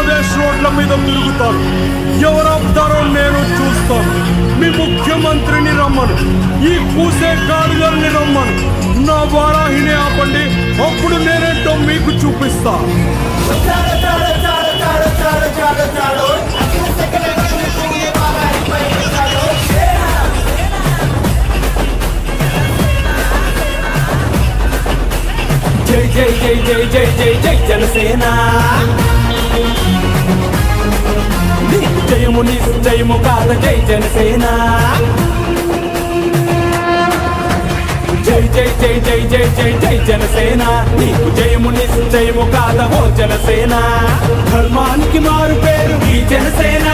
ఆంధ్రప్రదేశ్ రోడ్ల మీద తిరుగుతారు. ఎవరవుతారో నేను చూస్తాను. మీ ముఖ్యమంత్రిని రమ్మను. ఈ కూసే గాడిదల్ని రమ్మను. నా వారాహిని ఆపండి. అప్పుడు నేనేంటో మీకు చూపిస్తా. జై జై జై జై జై జై జై జనసేన. జయము నిశ్చయము కాద జై జనసేన. జై జై జై జై జై జై జై జనసేన. నీకు జయము నిశ్చయము కాద ఓ జనసేన. ధర్మానికి మారు పేరు ఈ జనసేన.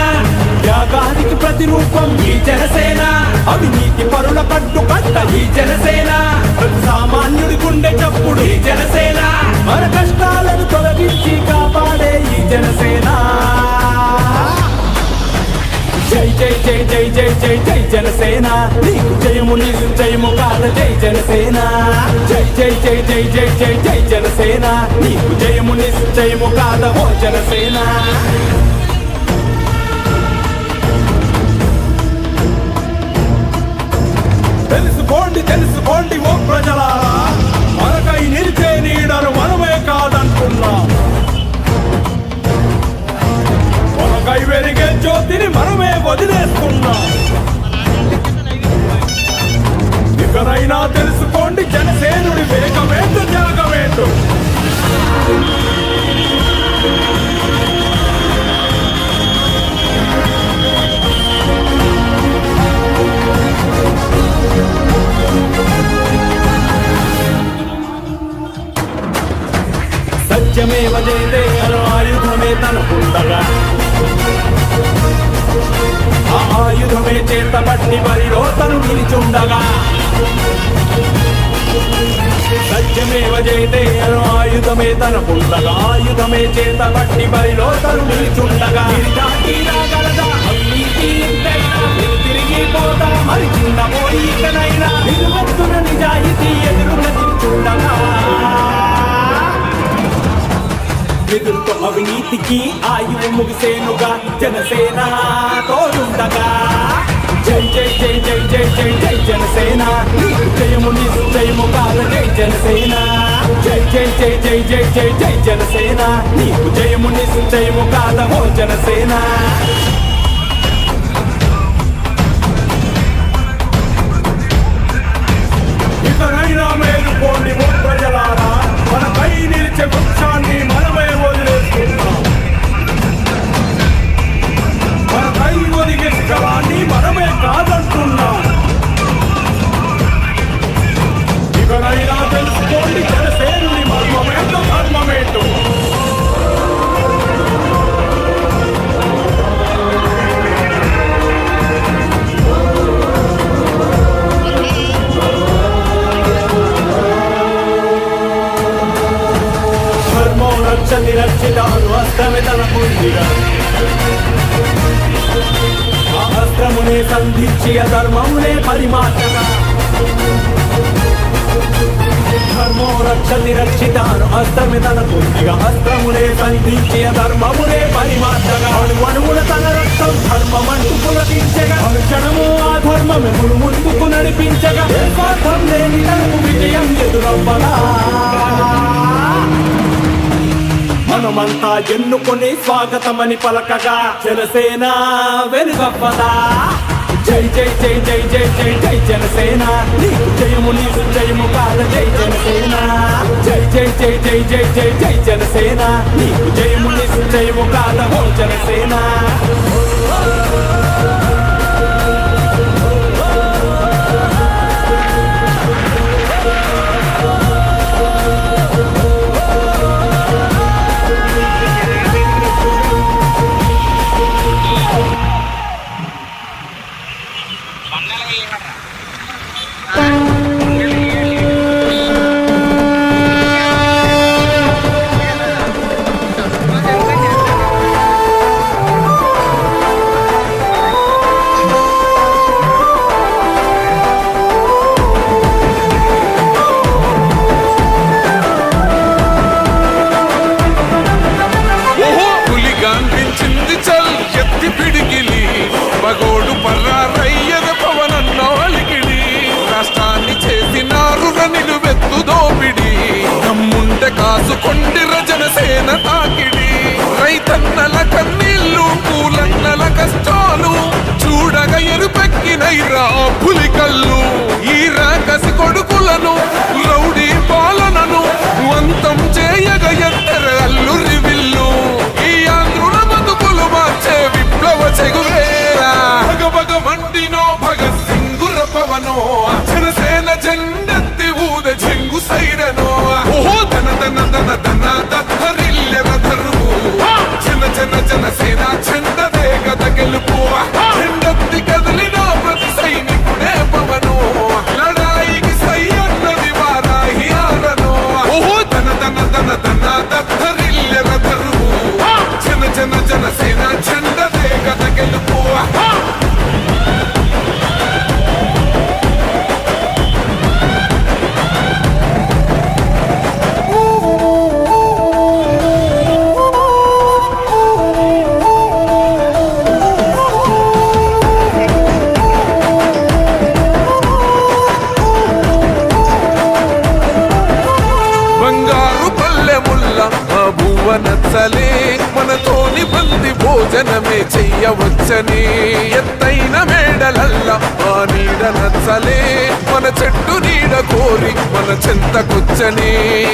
త్యాగానికి ప్రతిరూపం ఈ జనసేన. అవినీతి పరుల కట్టు కట్ట ఈ జనసేన. సామాన్యుడి గుండె చప్పుడు ఈ జనసేన. మన కష్టాలను తొలగించి కాపాడే ఈ జనసేన. జై జై జై జై జై జై జై జనసేన నీకు జయము నిశ్చయము కాద జై జనసేన జై జై జై జై జై జై జై జనసేన నీకు జయము నిశ్చయము కాద ఓ జనసేన తెలుసుకోండి తెలుసుకోండి ఓ ప్రజలారా జ్యోతిని మనమే వదిలేస్తున్నాం ఇకనైనా తెలుసుకోండి జనసేనుడి వేగమేంటో త్యాగమేంటో సత్యమేవ జయతే అను ఆయుధమే తనకుండగా ఆ ఆయుధమే చేత పట్టి బరిలో తను నిలిచుండగా. సత్యమేవ జయతే అను ఆయుధమే తనకుండగా ఆయుధమే చేత పట్టి బరిలో తను నిలిచుండగా తిరిగిపోతా మరి చిన్న నిజాయితీ ఎదురున నిల్చుండగా ఎదురుతో అవినీతికి ఆయువు ముగిసేనుగా జనసేన తోడుండగా జై జై జై జై జై జై జై జనసేన నీకు జయము నిశ్చయము కాల జై జనసేన జై జై జై జై జై జై జై జనసేన నీకు జయము నిశ్చయము కాద ఓ జనసేన ఇతనైనా మేలుకోండి ఓ ప్రజలారా మనపై నిలిచే వృక్షాన్ని మనమే అస్త్రమునే సంధించి అధర్మమునే పరిమార్చగా ధర్మో రక్ష నిరక్షితాను అస్త్రమే తన పొందిగా అస్త్రమునే సంధించి అధర్మమునే పరిమార్చగా అణువణువుల తన రక్తం ధర్మమంటూ పులకించగా అనుక్షణము ఆ ధర్మమే మును ముందుకు నడిపించగా స్వార్థం లేని తనకు విజయం ఎదురవ్వగా మనమంతా ఎన్నుకొని స్వాగతమని పలకగా జనసేన వెనుగప్పదా జై జై జై జై జై జై జై జనసేన నీకు జయము నీకు జయము కాద జై జనసేన జై జై జై జై జై జై జై జనసేన నీకు జయము నీకు జయము కాద ఓ జనసేన కన్నల కన్నీళ్ళు పూలన్నల కష్టాలు చూడగా ఎరుపెక్కినైరా పులి కళ్ళు ఈ రాకసి కొడుకులను భోజనమే చెయ్యవచ్చని ఎత్తైన మేడలల్ల ఆ నీడ నచ్చలే. మన చెట్టు నీడ కోరి మన చెంతకొచ్చని.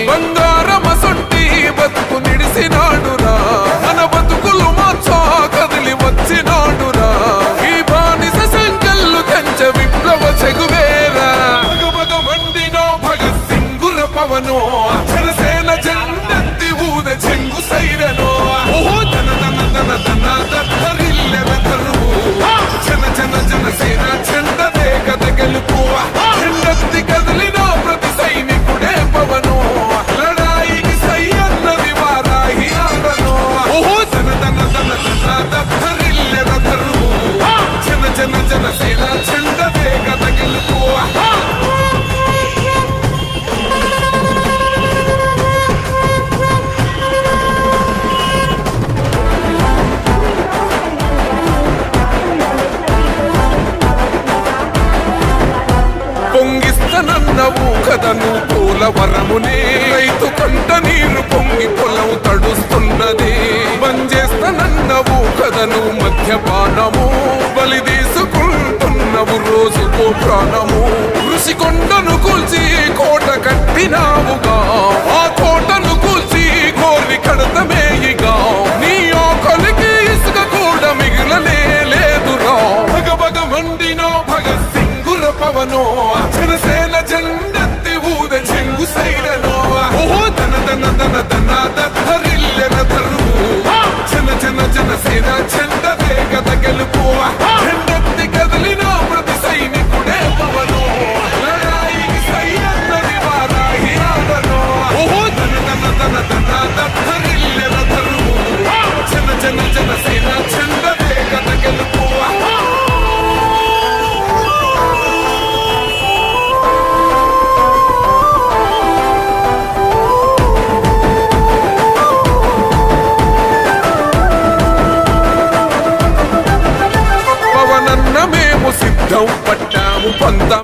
బంగారమసొంటి బతుకు నిడిసినాడురా. మన బతుకులు మార్చా కదిలి వచ్చినాడురా. ఈ బానిస సంకల్లు కంచ విప్లవ చెగువేరా. భగ భగ మండినో భగ సింగుల పవనో కదను పోలవరమునే రైతు కంట నీరు పొంగి పొలం తడుస్తున్నది. పనిచేస్తానన్నవు కదను మధ్యపానము. బలి తీసుకుంటున్నవు రోజుకో ప్రాణము. ఋషి కొండను కూల్చి కోట కట్టినావుగా. ఆ కోటను కూల్చి కోరి కడతమే